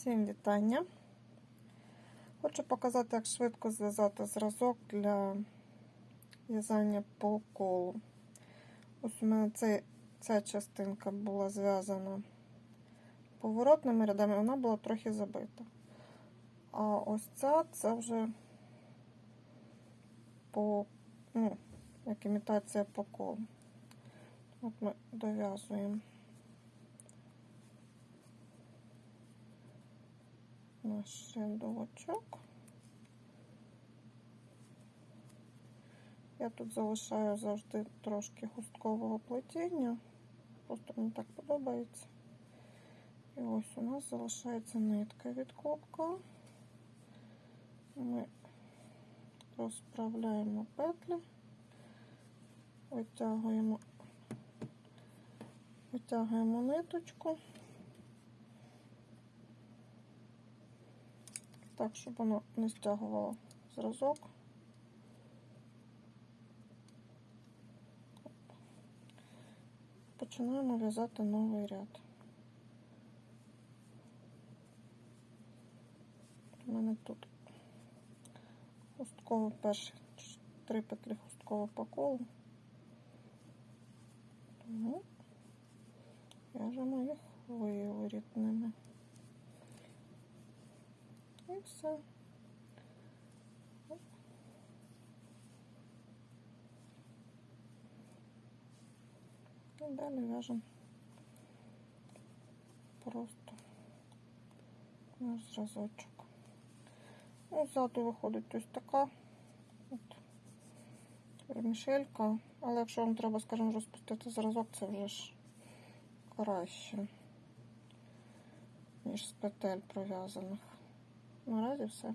Всім вітання. Хочу показати, як швидко зв'язати зразок для в'язання по колу. Ось у мене цей, ця частинка була зв'язана поворотними рядами, вона була трохи забита. А ось ця це вже по, ну, як імітація по колу. От ми дов'язуємо. Наш рядочок. Я тут залишаю завжди трошки густкового плетіння, просто мені так подобається. І ось у нас залишається нитка від кубка. Ми розправляємо петлі, витягуємо, витягуємо ниточку. Так, щоб воно не стягувало зразок. Починаємо в'язати новий ряд. У мене тут хустково перші три петлі хустково по колу. Тому в'яжемо їх виворітними. І все. І далі в'яжемо просто наш зразочок. Ну, ззаду виходить ось така от мішелька, але якщо вам треба, скажімо, розпустити зразок, це вже ж краще, ніж з петель пров'язаних. Наразі все.